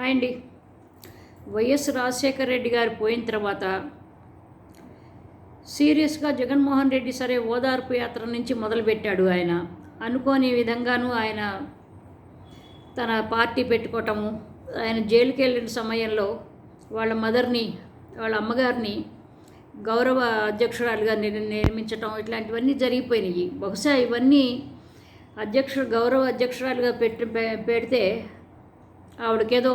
Hi అండి. YS Rajasekhara Reddy గారు పోయిన తర్వాత సీరియస్గా జగన్మోహన్ రెడ్డి సరే ఓదార్పు యాత్ర నుంచి మొదలుపెట్టాడు ఆయన. అనుకోని విధంగాను ఆయన తన పార్టీ పెట్టుకోవటము ఆయన జైలుకి వెళ్ళిన సమయంలో వాళ్ళ మదర్ని వాళ్ళ అమ్మగారిని గౌరవ అధ్యక్షురాలుగా నియమించటం ఇట్లాంటివన్నీ జరిగిపోయినాయి. బహుశా ఇవన్నీ అధ్యక్షుడు గౌరవ అధ్యక్షురాలుగా పెట్టి పెడితే ఆవిడకేదో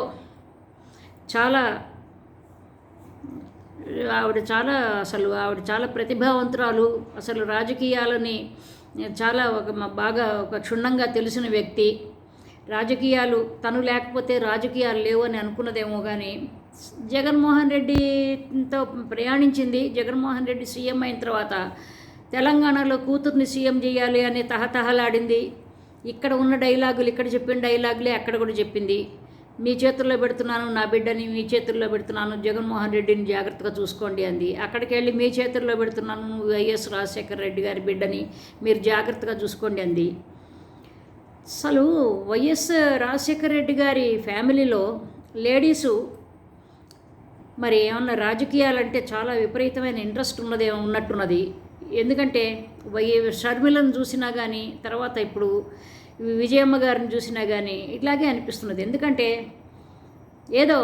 చాలా ఆవిడ చాలా అసలు ఆవిడ చాలా ప్రతిభావంతురాలు అసలు రాజకీయాలని చాలా ఒక బాగా ఒక క్షుణ్ణంగా తెలిసిన వ్యక్తి. రాజకీయాలు తను లేకపోతే రాజకీయాలు లేవు అని అనుకున్నదేమో కానీ జగన్మోహన్ రెడ్డితో ప్రయాణించింది. జగన్మోహన్ రెడ్డి సీఎం అయిన తర్వాత తెలంగాణలో కూతుర్ని సీఎం చేయాలి అని తహతహలాడింది. ఇక్కడ ఉన్న డైలాగులు ఇక్కడ చెప్పిన డైలాగులే అక్కడ కూడా చెప్పింది. మీ చేతుల్లో పెడుతున్నాను నా బిడ్డని మీ చేతుల్లో పెడుతున్నాను జగన్మోహన్ రెడ్డిని జాగ్రత్తగా చూసుకోండి అంది. అక్కడికి వెళ్ళి మీ చేతుల్లో పెడుతున్నాను వైఎస్ రాజశేఖర రెడ్డి గారి బిడ్డని మీరు జాగ్రత్తగా చూసుకోండి అంది. అసలు వైఎస్ రాజశేఖర రెడ్డి గారి ఫ్యామిలీలో లేడీసు మరి ఏమన్నా రాజకీయాలంటే చాలా విపరీతమైన ఇంట్రెస్ట్ ఉన్నదే ఉన్నట్టున్నది. ఎందుకంటే వై షర్మిలను చూసినా కానీ తర్వాత ఇప్పుడు విజయమ్మ గారిని చూసినా కానీ ఇట్లాగే అనిపిస్తున్నది. ఎందుకంటే ఏదో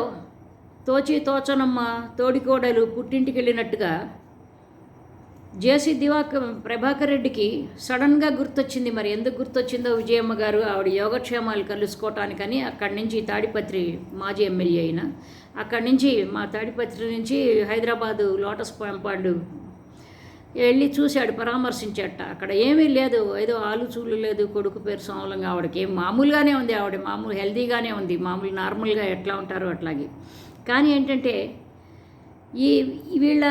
తోచి తోచనమ్మ తోడికోడలు పుట్టింటికి వెళ్ళినట్టుగా జేసీ దివాక ప్రభాకర్ రెడ్డికి సడన్గా గుర్తొచ్చింది. మరి ఎందుకు గుర్తొచ్చిందో విజయమ్మ గారు ఆవిడ యోగక్షేమాలు కలుసుకోవటానికని అక్కడి నుంచి తాడిపత్రి మాజీ ఎమ్మెల్యే అయిన అక్కడి నుంచి మా తాడిపత్రి నుంచి హైదరాబాదు లోటస్ పాంపాండు వెళ్ళి చూశాడు పరామర్శించాట అక్కడ ఏమీ లేదు. ఏదో ఆలు చూలు లేదు కొడుకు పేరు సోమలంగా ఆవిడకి. ఏం మామూలుగానే ఉంది ఆవిడ. మామూలు హెల్దీగానే ఉంది. మామూలు నార్మల్గా ఎట్లా ఉంటారో అట్లాగే. కానీ ఏంటంటే ఈ వీళ్ళ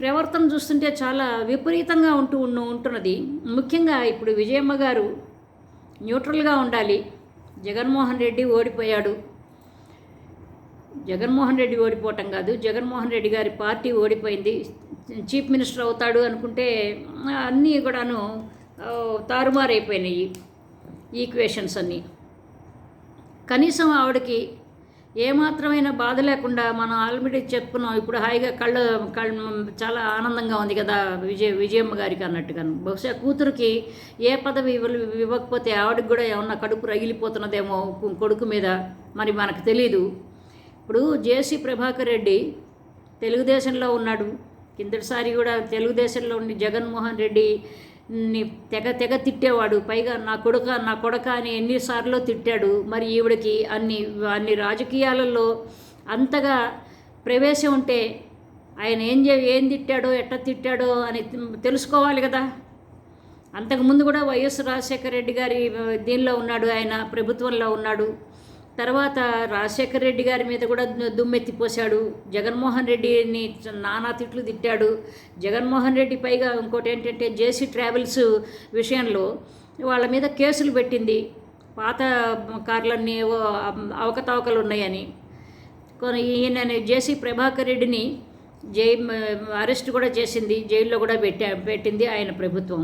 ప్రవర్తన చూస్తుంటే చాలా విపరీతంగా ఉంటూ ఉన్న ఉంటున్నది. ముఖ్యంగా ఇప్పుడు విజయమ్మ గారు న్యూట్రల్గా ఉండాలి. జగన్మోహన్ రెడ్డి ఓడిపోయాడు. జగన్మోహన్ రెడ్డి ఓడిపోవటం కాదు. జగన్మోహన్ రెడ్డి గారి పార్టీ ఓడిపోయింది. చీఫ్ మినిస్టర్ అవుతాడు అనుకుంటే అన్నీ కూడాను తారుమారైపోయినాయి ఈక్వేషన్స్ అన్నీ. కనీసం ఆవిడకి ఏమాత్రమైన బాధ లేకుండా మనం ఆల్రెడీ చెప్పుకున్నాం ఇప్పుడు హాయిగా కళ్ళ కళ్ళు చాలా ఆనందంగా ఉంది కదా విజయ విజయమ్మ గారికి అన్నట్టుగాను. బహుశా కూతురికి ఏ పదవి ఇవ్వ- ఇవ్వకపోతే ఆవిడకి కూడా ఏమన్నా కడుపు రగిలిపోతున్నదేమో కొడుకు మీద మరి మనకు తెలీదు. ఇప్పుడు జేసీ ప్రభాకర్ రెడ్డి తెలుగుదేశంలో ఉన్నాడు. కిందటిసారి కూడా తెలుగుదేశంలో ఉండి జగన్మోహన్ రెడ్డి ని తెగ తెగ తిట్టేవాడు. పైగా నా కొడుక నా కొడక అని ఎన్నిసార్లు తిట్టాడు. మరి ఈవిడకి అన్ని అన్ని రాజకీయాలలో అంతగా ప్రవేశం ఉంటే ఆయన ఏం చే ఏం తిట్టాడో ఎట్ట తిట్టాడో అని తెలుసుకోవాలి కదా. అంతకుముందు కూడా వైఎస్ రాజశేఖర రెడ్డి గారి దీనిలో ఉన్నాడు ఆయన ప్రభుత్వంలో ఉన్నాడు. తర్వాత రాజశేఖర్ రెడ్డి గారి మీద కూడా దుమ్మెత్తిపోశాడు జగన్మోహన్ రెడ్డిని నానా తిట్లు తిట్టాడు. జగన్మోహన్ రెడ్డి పైగా ఇంకోటి ఏంటంటే జేసీ ట్రావెల్స్ విషయంలో వాళ్ళ మీద కేసులు పెట్టింది. పాత కార్లన్నీ ఏవో అవకతవకలు ఉన్నాయని. కొన్ని ఈయన జేసీ ప్రభాకర్ రెడ్డిని జై అరెస్ట్ కూడా చేసింది. జైల్లో కూడా పెట్టా పెట్టింది ఆయన ప్రభుత్వం.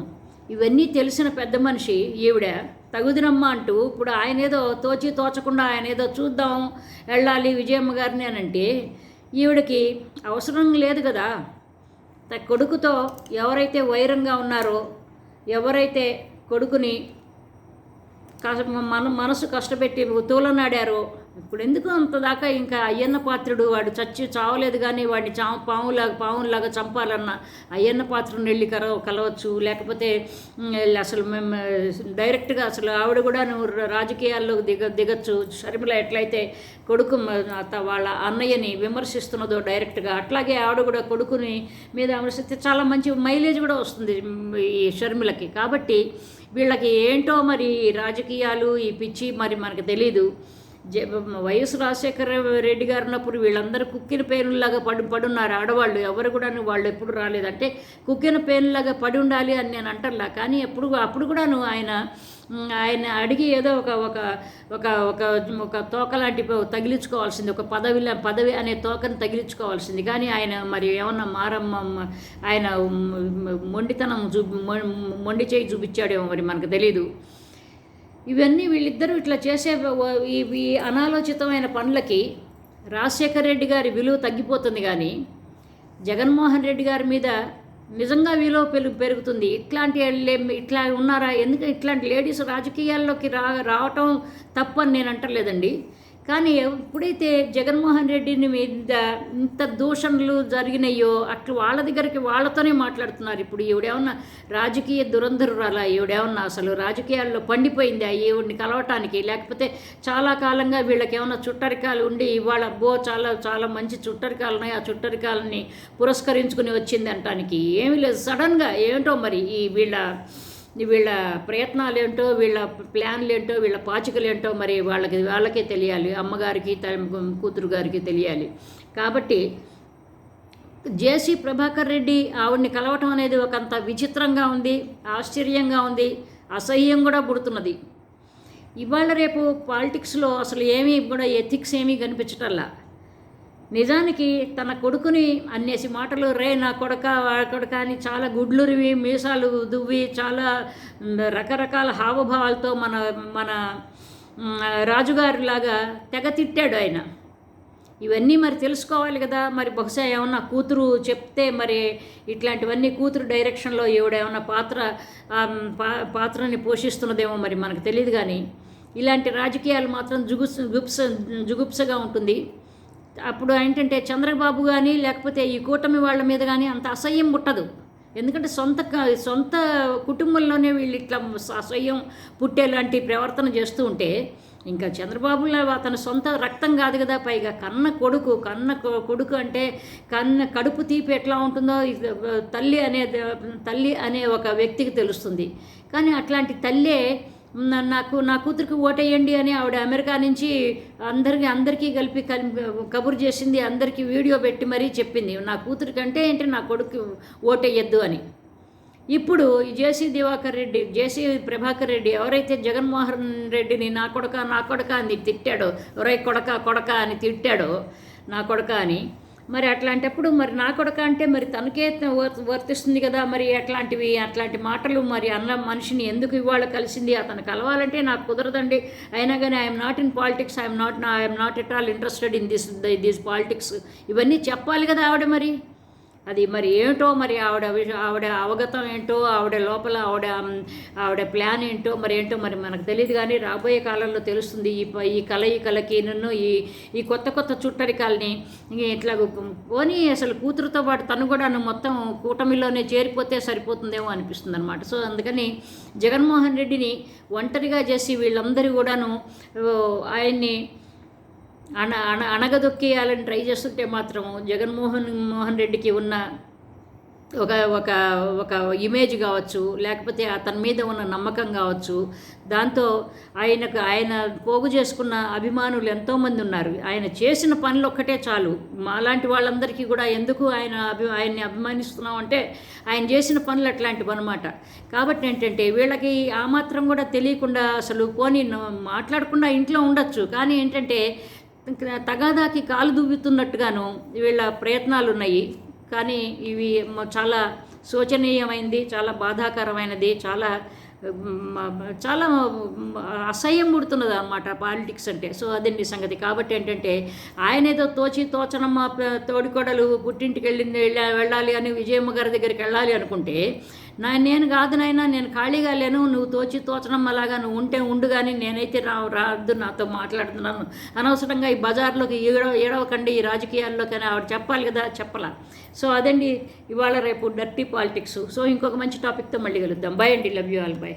ఇవన్నీ తెలిసిన పెద్ద మనిషి ఈవిడ. తగుదినమ్మ అంటూ ఇప్పుడు ఆయన ఏదో తోచి తోచకుండా ఆయన ఏదో చూద్దాం వెళ్ళాలి విజయమ్మ గారిని అని అంటే ఈవిడకి అవసరం లేదు కదా. త- కొడుకుతో ఎవరైతే వైరంగా ఉన్నారో ఎవరైతే కొడుకుని కాస్త మన మనసు కష్టపెట్టి తూలనాడారో ఇప్పుడు ఎందుకు అంత దాకా ఇంకా అయ్యన్న పాత్రుడు వాడు చచ్చి చావలేదు కానీ వాడిని చా పాములాగా పాములాగా చంపాలన్న అయ్యన్న పాత్రుని వెళ్ళి కర కలవచ్చు. లేకపోతే అసలు మేము డైరెక్ట్గా అసలు ఆవిడ కూడా నువ్వు రాజకీయాల్లో దిగ దిగచ్చు. షర్మిల ఎట్లయితే కొడుకు వాళ్ళ అన్నయ్యని విమర్శిస్తున్నదో డైరెక్ట్గా అట్లాగే ఆవిడ కూడా కొడుకుని మీద విమర్శిస్తే చాలా మంచి మైలేజ్ కూడా వస్తుంది ఈ షర్మిలకి. కాబట్టి వీళ్ళకి ఏంటో మరి రాజకీయాలు ఈ పిచ్చి మరి మనకు తెలీదు. వైఎస్ రాజశేఖర రెడ్డి గారు ఉన్నప్పుడు వీళ్ళందరూ కుక్కిన పేనుల్లాగా పడి పడున్నారు. ఆడవాళ్ళు ఎవరు కూడా వాళ్ళు ఎప్పుడు రాలేదంటే కుక్కిన పేనులాగా పడి ఉండాలి అని నేను అంటల్లా. కానీ ఎప్పుడు అప్పుడు కూడాను ఆయన ఆయన అడిగి ఏదో ఒక ఒక ఒక ఒక ఒక తోక లాంటి తగిలించుకోవాల్సింది. ఒక పదవి పదవి అనే తోకను తగిలించుకోవాల్సింది. కానీ ఆయన మరి ఏమన్నా మారమ్మ ఆయన మొండితనం చూ మొండి చేయి చూపించాడేమో మరి మనకు తెలీదు. ఇవన్నీ వీళ్ళిద్దరూ ఇట్లా చేసే ఈ అనాలోచితమైన పనులకి రాజశేఖర్ రెడ్డి గారి విలువ తగ్గిపోతుంది కానీ జగన్మోహన్ రెడ్డి గారి మీద నిజంగా విలువ పెరుగు పెరుగుతుంది. ఇట్లాంటి ఇట్లా ఉన్నారా? ఎందుకంటే ఇట్లాంటి లేడీస్ రాజకీయాల్లోకి రా రావటం తప్పని నేను అంటలేదండి. కానీ ఎప్పుడైతే జగన్మోహన్ రెడ్డిని మీద ఇంత దూషణలు జరిగినాయో అట్లా వాళ్ళ దగ్గరికి వాళ్ళతోనే మాట్లాడుతున్నారు. ఇప్పుడు ఈవిడేమన్నా రాజకీయ దురంధరురాలా? ఈవిడేమన్నా అసలు రాజకీయాల్లో పండిపోయింది ఆ ఈవిడిని కలవటానికి? లేకపోతే చాలా కాలంగా వీళ్ళకి ఏమన్నా చుట్టరికాలు ఉండి ఇవాళ అబ్బో చాలా చాలా మంచి చుట్టరికాలు ఉన్నాయి. ఆ చుట్టరికాలని పురస్కరించుకుని వచ్చింది అంటానికి ఏమీ లేదు. సడన్గా ఏంటో మరి ఈ వీళ్ళ వీళ్ళ ప్రయత్నాలు ఏంటో వీళ్ళ ప్లాన్లు ఏంటో వీళ్ళ పాచికలు ఏంటో మరి వాళ్ళకి వాళ్ళకే తెలియాలి. అమ్మగారికి కూతురు గారికి తెలియాలి. కాబట్టి జేసీ ప్రభాకర్ రెడ్డి ఆవిడ్ని కలవటం అనేది ఒకంత విచిత్రంగా ఉంది ఆశ్చర్యంగా ఉంది అసహ్యం కూడా పుడుతున్నది. ఇవాళ రేపు పాలిటిక్స్లో అసలు ఏమీ కూడా ఎథిక్స్ ఏమీ కనిపించటల్లా. నిజానికి తన కొడుకుని అన్నేసి మాటలు రే నా కొడక వాడి కొడక అని చాలా గుడ్లురివి మీసాలు దువ్వి చాలా రకరకాల హావభావాలతో మన మన రాజుగారిలాగా తెగ తిట్టాడు ఆయన. ఇవన్నీ మరి తెలుసుకోవాలి కదా. మరి బహుశా ఏమన్నా కూతురు చెప్తే మరి ఇట్లాంటివన్నీ కూతురు డైరెక్షన్లో ఏమన్నా పాత్ర పా- పాత్రని పోషిస్తున్నదేమో మరి మనకు తెలియదు కానీ ఇలాంటి రాజకీయాలు మాత్రం జుగుప్స జుగుప్సగా ఉంటుంది. అప్పుడు ఏంటంటే చంద్రబాబు కానీ లేకపోతే ఈ కూటమి వాళ్ళ మీద కానీ అంత అసహ్యం పుట్టదు. ఎందుకంటే సొంత సొంత కుటుంబంలోనే వీళ్ళు ఇట్లా అసహ్యం పుట్టేలాంటి ప్రవర్తన చేస్తూ ఉంటే ఇంకా చంద్రబాబులో తన సొంత రక్తం కాదు కదా పైగా కన్న కొడుకు కన్న కొడుకు అంటే కన్న కడుపు తీపి ఎట్లా ఉంటుందో తల్లి అనే తల్లి అనే ఒక వ్యక్తికి తెలుస్తుంది. కానీ అట్లాంటి తల్లే నాకు నా కూతురికి ఓటేయండి అని ఆవిడ అమెరికా నుంచి అందరికి అందరికీ కలిపి కబురు చేసింది అందరికీ వీడియో పెట్టి మరీ చెప్పింది. నా కూతురికి అంటే ఏంటి నా కొడుకు ఓటేయద్దు అని. ఇప్పుడు జేసీ దివాకర్ రెడ్డి జేసీ ప్రభాకర్ రెడ్డి ఎవరైతే జగన్మోహన్ రెడ్డిని నా కొడక నా కొడక అని తిట్టాడో ఎవరై కొడక కొడక అని తిట్టాడో నా కొడక అని మరి అట్లాంటప్పుడు మరి నా కొడక అంటే మరి తనకే వర్తిస్తుంది కదా మరి అట్లాంటివి అట్లాంటి మాటలు మరి అన్న మనిషిని ఎందుకు ఇవాళ కలిసింది? అతను కలవాలంటే నాకు కుదరదండి. అయినా కానీ I'm not in politics I'm not I'm not at all interested in this this politics ఇవన్నీ చెప్పాలి కదా ఆవిడ మరి. అది మరి ఏమిటో మరి ఆవిడ ఆవిడ అవగతం ఏంటో ఆవిడ లోపల ఆవిడ ఆవిడ ప్లాన్ ఏంటో మరి ఏంటో మరి మనకు తెలియదు కానీ రాబోయే కాలంలో తెలుస్తుంది. ఈ ఈ కలయికలకి నన్ను ఈ ఈ కొత్త కొత్త చుట్టరికాలని ఇట్లా పోనీ అసలు కూతురుతో పాటు తను కూడా మొత్తం కూటమిలోనే చేరిపోతే సరిపోతుందేమో అనిపిస్తుంది అనమాట సో అందుకని జగన్మోహన్ రెడ్డిని ఒంటరిగా చేసి వీళ్ళందరూ కూడాను ఆయన్ని అణ అణ అణగదొక్కేయాలని ట్రై చేస్తుంటే మాత్రం జగన్మోహన్ మోహన్ రెడ్డికి ఉన్న ఒక ఒక ఒక ఇమేజ్ కావచ్చు లేకపోతే అతని మీద ఉన్న నమ్మకం కావచ్చు దాంతో ఆయనకు ఆయన పోగు చేసుకున్న అభిమానులు ఎంతోమంది ఉన్నారు. ఆయన చేసిన పనులు ఒక్కటే చాలు. అలాంటి వాళ్ళందరికీ కూడా ఎందుకు ఆయన అభి ఆయన్ని అభిమానిస్తున్నాం అంటే ఆయన చేసిన పనులు అట్లాంటివి అనమాట కాబట్టి ఏంటంటే వీళ్ళకి ఆ మాత్రం కూడా తెలియకుండా అసలు పోనీ మాట్లాడకుండా ఇంట్లో ఉండొచ్చు. కానీ ఏంటంటే తగాదాకి కాలు దువ్వుతున్నట్టుగాను వీళ్ళ ప్రయత్నాలు ఉన్నాయి కానీ ఇవి చాలా శోచనీయమైంది చాలా బాధాకరమైనది చాలా చాలా అసహ్యం పుడుతున్నది అనమాట పాలిటిక్స్ అంటే. సో అదండి సంగతి. కాబట్టి ఏంటంటే ఆయన ఏదో తోచి తోచనమ్మ తోడికోడలు పుట్టింటికి వెళ్ళింది వెళ్ళాలి అని విజయమ్మ గారి దగ్గరికి వెళ్ళాలి అనుకుంటే నా నేను కాదు నాయనా నేను ఖాళీగా లేను నువ్వు తోచి తోచనమ్మలాగా నువ్వు ఉంటే ఉండు కానీ నేనైతే రా రాదు నాతో మాట్లాడుతున్నాను. అనవసరంగా ఈ బజార్లోకి ఏడవ ఏడవకండి ఈ రాజకీయాల్లోకి ఆవిడ చెప్పాలి కదా చెప్పలా? సో అదండి ఇవాళ రేపు డర్టీ పాలిటిక్స్. సో ఇంకొక మంచి టాపిక్తో మళ్ళీ కలుద్దాం. బై అండి లవ్ యూ ఆల్ బై.